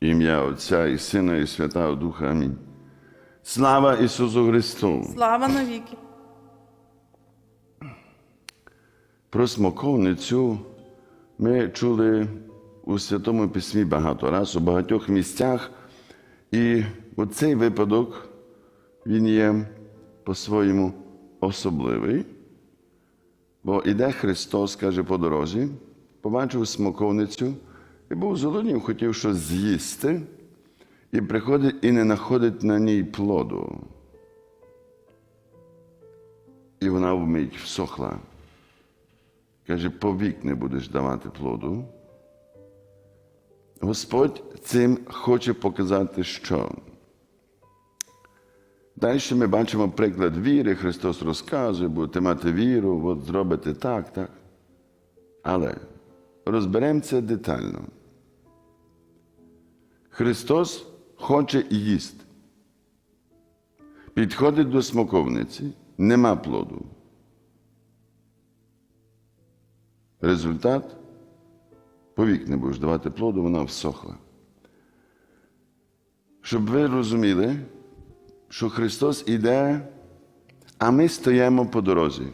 Ім'я Отця і Сина, і Святого Духа. Амінь. Слава Ісусу Христу! Слава навіки. Про смоковницю ми чули у Святому Письмі багато раз, у багатьох місцях. І оцей випадок, він є по-своєму особливий. Бо іде Христос, каже по дорозі, побачив смоковницю і був зголоднів, хотів щось з'їсти, і приходить і не знаходить на ній плоду. І вона вмить всохла. Каже, повік не будеш давати плоду. Господь цим хоче показати, що. Далі ми бачимо приклад віри. Христос розказує, будете мати віру, от зробите так, так. Але розберемо це детально. Христос хоче їсти. Підходить до смоковниці, нема плоду. Результат повік не будеш давати плоду, вона всохла. Щоб ви розуміли, що Христос іде, а ми стоїмо по дорозі.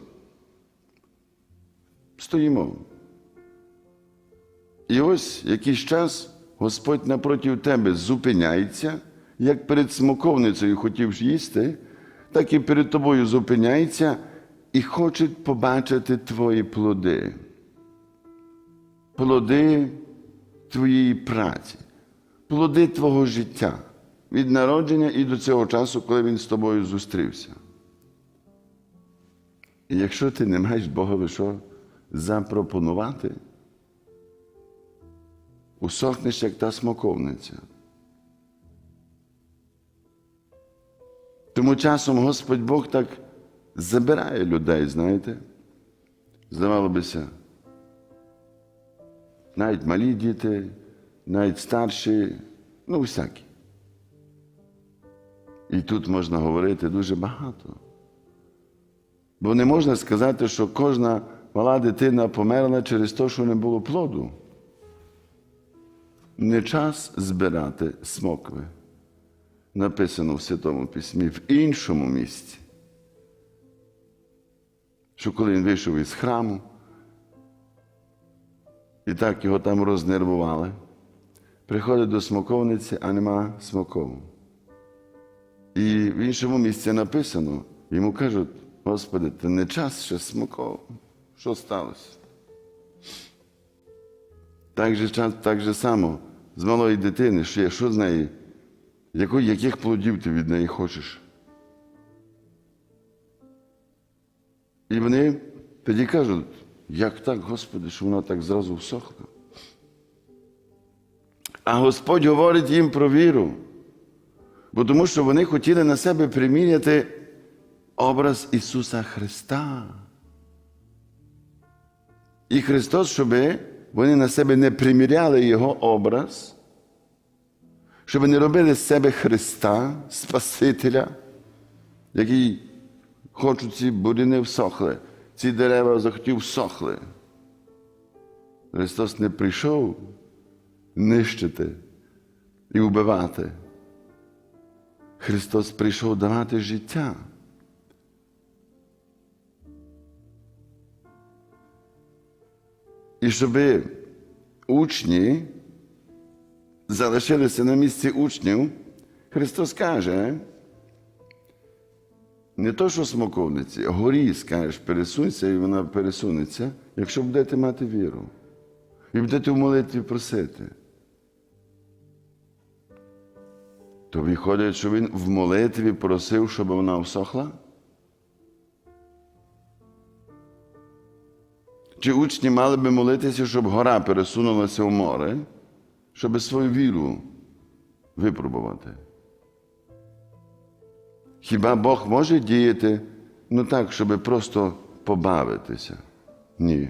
Стоїмо. І ось якийсь час Господь напроти тебе зупиняється, як перед смоковницею хотів їсти, так і перед тобою зупиняється і хоче побачити твої плоди. Плоди твоєї праці, плоди твого життя від народження і до цього часу, коли він з тобою зустрівся. І якщо ти не маєш Богові що запропонувати, усохнеш, як та смоковниця. Тому часом Господь Бог так забирає людей, знаєте? Здавало бися, навіть малі діти, навіть старші, ну всякі. І тут можна говорити дуже багато. Бо не можна сказати, що кожна мала дитина померла через те, що не було плоду. Не час збирати смокви. Написано в Святому Письмі в іншому місці. Що коли він вийшов із храму, і так його там рознервували, приходить до смоковниці, а нема смокову. І в іншому місці написано, йому кажуть, Господи, це не час ще смоков. Що сталося? Так же, так же само з малої дитини, що є, що з неї, Яко- яких плодів ти від неї хочеш? І вони тоді кажуть, як так, Господи, що вона так зразу всохла? А Господь говорить їм про віру, бо тому що вони хотіли на себе приміряти образ Ісуса Христа. І Христос, щоб вони на себе не приміряли Його образ, щоб не робили з себе Христа, Спасителя, який хочуть ці будини всохли, ці дерева захотів всохли. Христос не прийшов нищити і вбивати. Христос прийшов давати життя. І щоб учні залишилися на місці учнів, Христос каже, не то, що смоковниці, горі, скажеш, пересунься, і вона пересунеться, якщо будете мати віру. І будете в молитві просити. То виходить, що він в молитві просив, щоб вона всохла? Чи учні мали би молитися, щоб гора пересунулася в море, щоб свою віру випробувати? Хіба Бог може діяти ну так, щоб просто побавитися? Ні.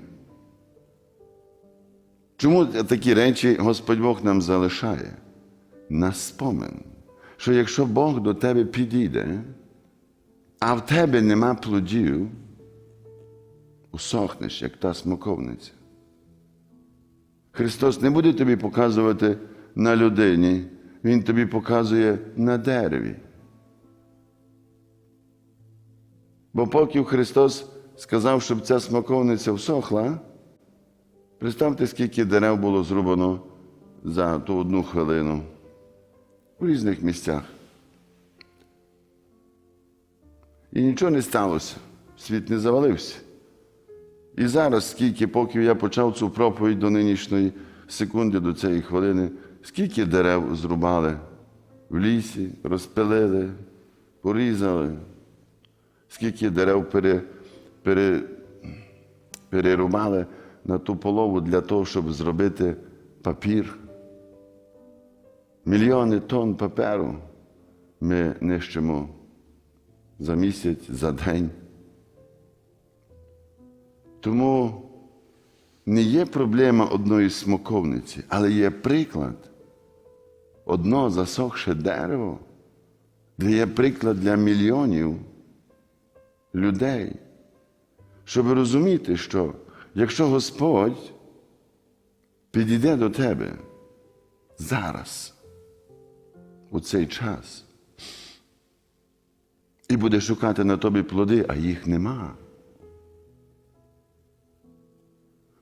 Чому такі речі Господь Бог нам залишає? На спомин, що якщо Бог до тебе підійде, а в тебе нема плодів, усохнеш, як та смоковниця. Христос не буде тобі показувати на людині, Він тобі показує на дереві. Бо поки Христос сказав, щоб ця смоковниця всохла, представте, скільки дерев було зрубано за ту одну хвилину у різних місцях. І нічого не сталося, світ не завалився. І зараз, скільки, поки я почав цю проповідь до нинішньої секунди, до цієї хвилини, скільки дерев зрубали в лісі, розпилили, порізали, скільки дерев пере, пере, перерубали на ту полову для того, щоб зробити папір. Мільйони тонн паперу ми нищимо за місяць, за день. Тому не є проблема одної смоковниці, але є приклад одно засохше дерево, де є приклад для мільйонів людей, щоб розуміти, що якщо Господь підійде до тебе зараз, у цей час, і буде шукати на тобі плоди, а їх нема.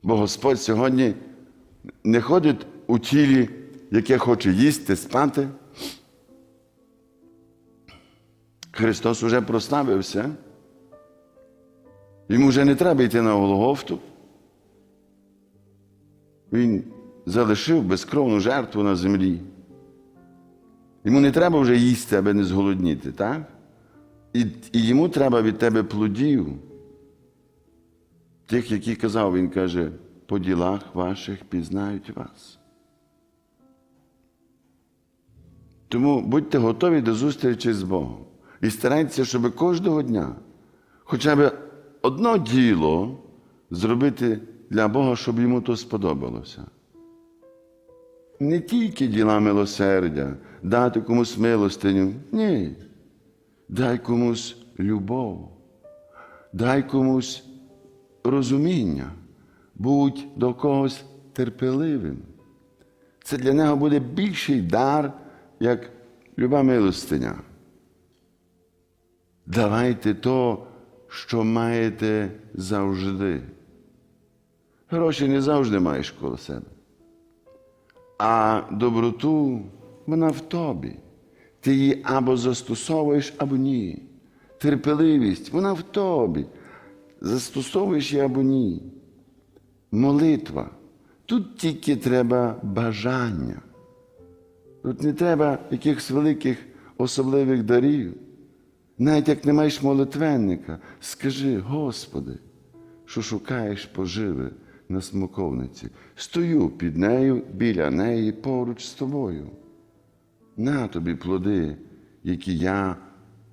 Бо Господь сьогодні не ходить у тілі, яке хоче їсти, спати. Христос уже прославився. Йому вже не треба йти на Голгофту. Він залишив безкровну жертву на землі. Йому не треба вже їсти, аби не зголодніти, так? І, і йому треба від тебе плодів. Тих, які казав, він каже, по ділах ваших пізнають вас. Тому будьте готові до зустрічі з Богом. І старайтеся, щоб кожного дня хоча б одно діло зробити для Бога, щоб йому то сподобалося. Не тільки діла милосердя, дати комусь милостиню. Ні. Дай комусь любов, дай комусь розуміння, будь до когось терпеливим. Це для нього буде більший дар, як люба милостиня. Давайте то, що маєте завжди. Гроші не завжди маєш коло себе. А доброту вона в тобі. Ти її або застосовуєш, або ні. Терпеливість, вона в тобі. Застосовуєш її або ні. Молитва. Тут тільки треба бажання. Тут не треба якихось великих особливих дарів. Навіть як не маєш молитвенника, скажи, Господи, що шукаєш поживи на смоковниці. Стою під нею, біля неї, поруч з тобою. На тобі плоди, які я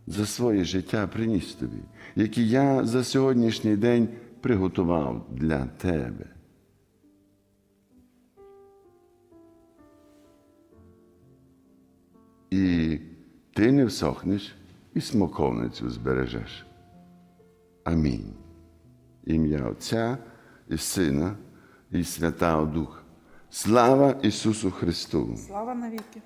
за своє життя приніс тобі, які я за сьогоднішній день приготував для тебе. І ти не всохнеш і смоковницю збережеш. Амінь. Ім'я Отця і Сина, і Святого Духа. Слава Ісусу Христу! Слава навіки.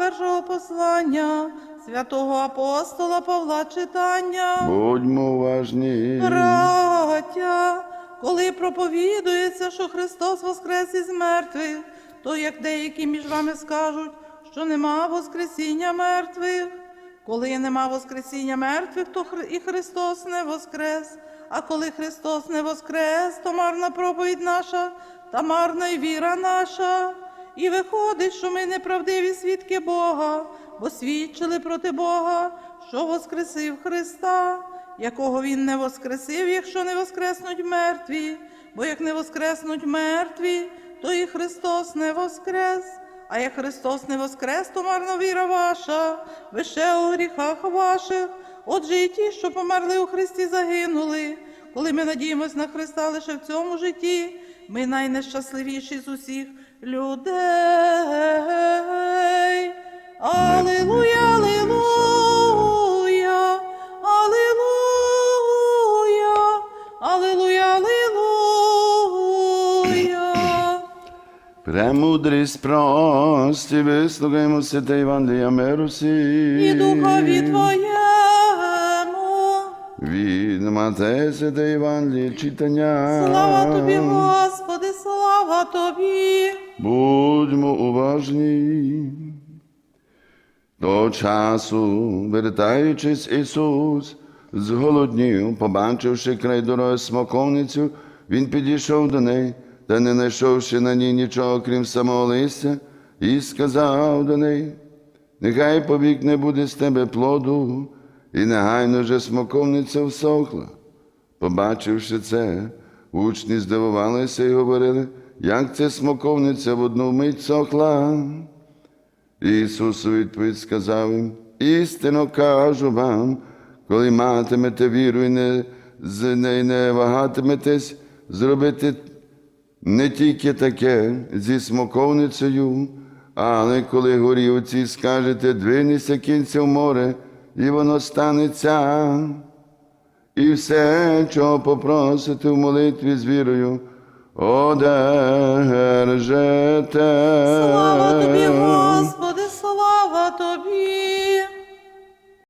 Першого послання святого апостола Павла читання. Будьмо уважні. Браття, коли проповідується, що Христос воскрес із мертвих, то як деякі між вами скажуть, що нема Воскресіння мертвих. Коли нема Воскресіння мертвих, то і Христос не воскрес. А коли Христос не воскрес, то марна проповідь наша та марна й віра наша. І виходить, що ми неправдиві свідки Бога, бо свідчили проти Бога, що воскресив Христа, якого Він не воскресив, якщо не воскреснуть мертві, бо як не воскреснуть мертві, то і Христос не воскрес. А як Христос не воскрес, то марна віра ваша, ви ще у гріхах ваших. Отже, і ті, що померли у Христі, загинули. Коли ми надіємось на Христа лише в цьому житті, ми найнещасливіші з усіх людей. Алілуя, алілуя, алілуя, алілуя, алілуя. Премудрий мудрість прості, вислухаймо святе Євангелія миру всім. і духові Твоєму. Від Матея святе Євангеліє читання. Слава Тобі, Господи, слава Тобі. Будьмо уважні. До часу, вертаючись, Ісус зголоднів, побачивши край дороги смоковницю, Він підійшов до неї, та не знайшовши на ній нічого, крім самого листя, і сказав до неї, нехай повік не буде з тебе плоду, і негайно же смоковниця всохла. Побачивши це, учні здивувалися і говорили, як це смоковниця в одну мить сохла. Ісус відповідь сказав їм, істинно кажу вам, коли матимете віру і не, з неї не вагатиметесь, зробити не тільки таке зі смоковницею, але коли горі оці скажете, двинися кінця в море, і воно станеться. І все, чого попросите в молитві з вірою, одержите. Слава Тобі,